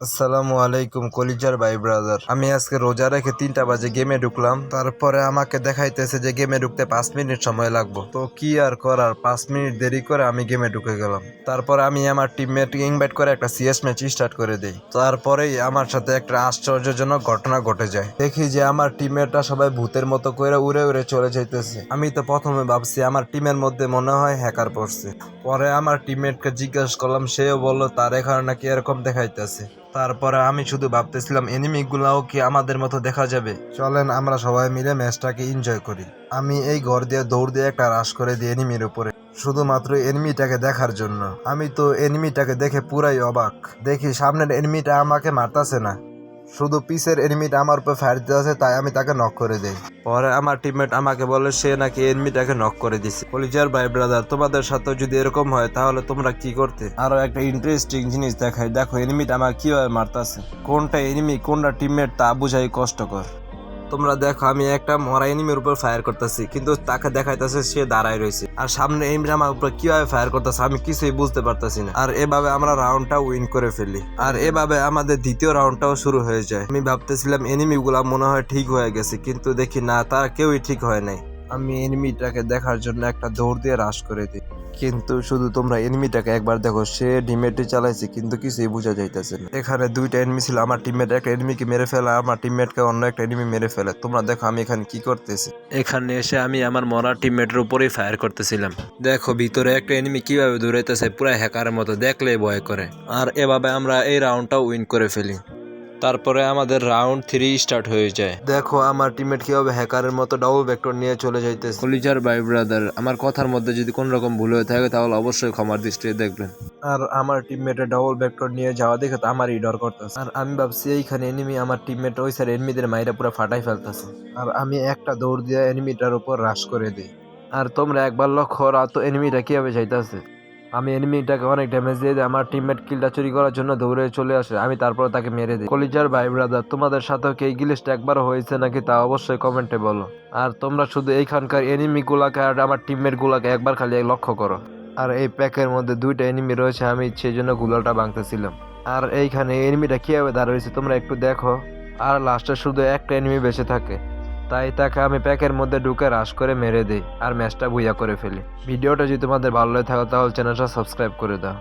আসসালামু আলাইকুম, কলিজার ভাই ব্রাদার আমি আজকে রোজা রেখে তিনটা বাজে গেমে ঢুকলাম। তারপরে আমাকে দেখাইতেছে যে গেমে ঢুকতে পাঁচ মিনিট সময় লাগবো। তো কি আর করার? পাঁচ মিনিট দেরি করে আমি গেমে ঢুকে গেলাম। তারপর আমি আমার টিমমেট ইনভাইট করে একটা সিএস ম্যাচ স্টার্ট করে দিই। তারপরেই আমার সাথে একটা আশ্চর্যজনক ঘটনা ঘটে যায়। দেখি যে আমার টিমমেটরা সবাই ভূতের মতো করে উড়ে উড়ে চলে যাইতেছে। আমি তো প্রথমে ভাবছি আমার টিমের মধ্যে মনে হয় হ্যাকার পড়ছে। পরে আমার টিমমেটকে জিজ্ঞাসা করলাম, সেও বলল, তার এখানে নাকি এরকম দেখাইতেছে। তারপরে আমি শুধু ভাবতেছিলাম এনিমি গুলাও কি আমাদের মতো দেখা যাবে। চলেন, আমরা সবাই মিলে ম্যাচটাকে এনজয় করি। আমি এই ঘর দিয়ে দৌড় দিয়ে একটা রাশ করে দিই এনিমির উপরে। শুধুমাত্র এনিমিটাকে দেখার জন্য। আমি তো এনিমিটাকে দেখে পুরাই অবাক। দেখি, সামনের এনিমিটা আমাকে মারতাছে না। শুধু পিসের এনিমিটা আমার উপর ফায়ার দিতেছে, তাই আমি তাকে নক করে দেই। পরে আমার টিমমেট আমাকে বলে, সে নাকি এনিমিটাকে নক করে দিছে। কলিজার ভাই ব্রাদার তোমাদের সাথে যদি এরকম হয়, তাহলে তোমরা কি করতে? আরও একটা ইন্টারেস্টিং জিনিস দেখাই। দেখো এনিমিটা আমাকে কীভাবে মারতাছে। কোনটা এনিমি কোনটা টিমমেট তা বুঝাই কষ্টকর। তোমরা দেখো, আমি একটা মরা এনিমির উপর ফায়ার করতেছি, কিন্তু তাকে দেখাইতেছে সে দাঁড়ায় রয়েছে। আর সামনে এনিমি আমার উপর কীভাবে ফায়ার করতেছে আমি কিছুই বুঝতে পারতেছি না। আর এভাবে আমরা রাউন্ডটা উইন করে ফেলি। আর এভাবে আমাদের দ্বিতীয় রাউন্ডটাও শুরু হয়ে যায়। আমি ভাবতেছিলাম এনিমি গুলা মনে হয় ঠিক হয়ে গেছে, কিন্তু দেখি না, তারা কেউই ঠিক হয় নাই। আমি এনিমিটাকে দেখার জন্য একটা দৌড় দিয়ে রাশ করে দিই। কিন্তু শুধু তোমরা এনিমিটাকে একবার দেখো, সে ডিমেটে চালাইছে, কিন্তু কিছুই বোঝা যাইতেছে না। এখানে দুইটা এনিমি ছিল, আমার টিমমেট একটা এনিমিকে মেরে ফেলে, আমার টিমমেটকে অন্য একটা এনিমি মেরে ফেলে। তোমরা দেখো আমি এখানে কি করতেছি। এখানে এসে আমি আমার মরা টিমমেটের উপরেই ফায়ার করতেছিলাম। দেখো ভিতরে একটা এনিমি কীভাবে দৌড়াইতেছে পুরো হ্যাকারের মতো, দেখলেই ভয় করে। আর এভাবে আমরা এই রাউন্ডটাও উইন করে ফেলি। তারপরে আমাদের রাউন্ড থ্রি স্টার্ট হয়ে যায়। দেখো আমার টিমমেট কীভাবে হ্যাকারের মতো ডাবল ভেক্টর নিয়ে চলে যাইতেছে। কলিজার ভাই ব্রাদার আমার কথার মধ্যে যদি কোন রকম ভুল হয়ে থাকে তাহলে অবশ্যই ক্ষমার দৃষ্টিতে দেখবেন। আর আমার টিমমেটের ডাবল ভেক্টর নিয়ে যাওয়া দেখে তো আমারই ডর করতেছে। আর আমি ভাবছি এইখানে এনিমি আমার টিমমেট ওই স্যার এনিমিদের মাইরা পুরো ফাটাই ফেলতেছে। আর আমি একটা দৌড় দিয়ে এনিমিটার উপর রাশ করে দিই। আর তোমরা একবার লক্ষ্য রাত তো এনিমিটা কীভাবে যাইতেছে? আমি এনিমিটাকে অনেক ড্যামেজ দিয়ে আমার টিমমেট কিলটা চুরি করার জন্য দৌড়ে চলে আসে, আমি তারপর তাকে মেরে দিই। কলিজার ভাই ব্রাদার তোমাদের সাথেও কি এই গিলিসটা একবার হয়েছে নাকি তা অবশ্যই কমেন্টে বলো। আর তোমরা শুধু এইখানকার এনিমি গুলাকে আর আমার টিমমেট গুলাকে একবার খালি লক্ষ্য করো। আর এই প্যাকের মধ্যে দুইটা এনিমি রয়েছে, আমি সেই জন্য গুলাটা ভাঙতেছিলাম। আর এইখানে এনিমিটা কীভাবে দাঁড়িয়েছে তোমরা একটু দেখো। আর লাস্টে শুধু একটা এনিমি বেঁচে থাকে। তাই তাকে আমি প্যাকের মধ্যে ঢুকে রাশ করে মেরে দিই, আর ম্যাচটা বুইয়া করে ফেলি। ভিডিওটা যদি তোমাদের ভালো লাগে থাকে তাহলে চ্যানেলটা সাবস্ক্রাইব করে দাও।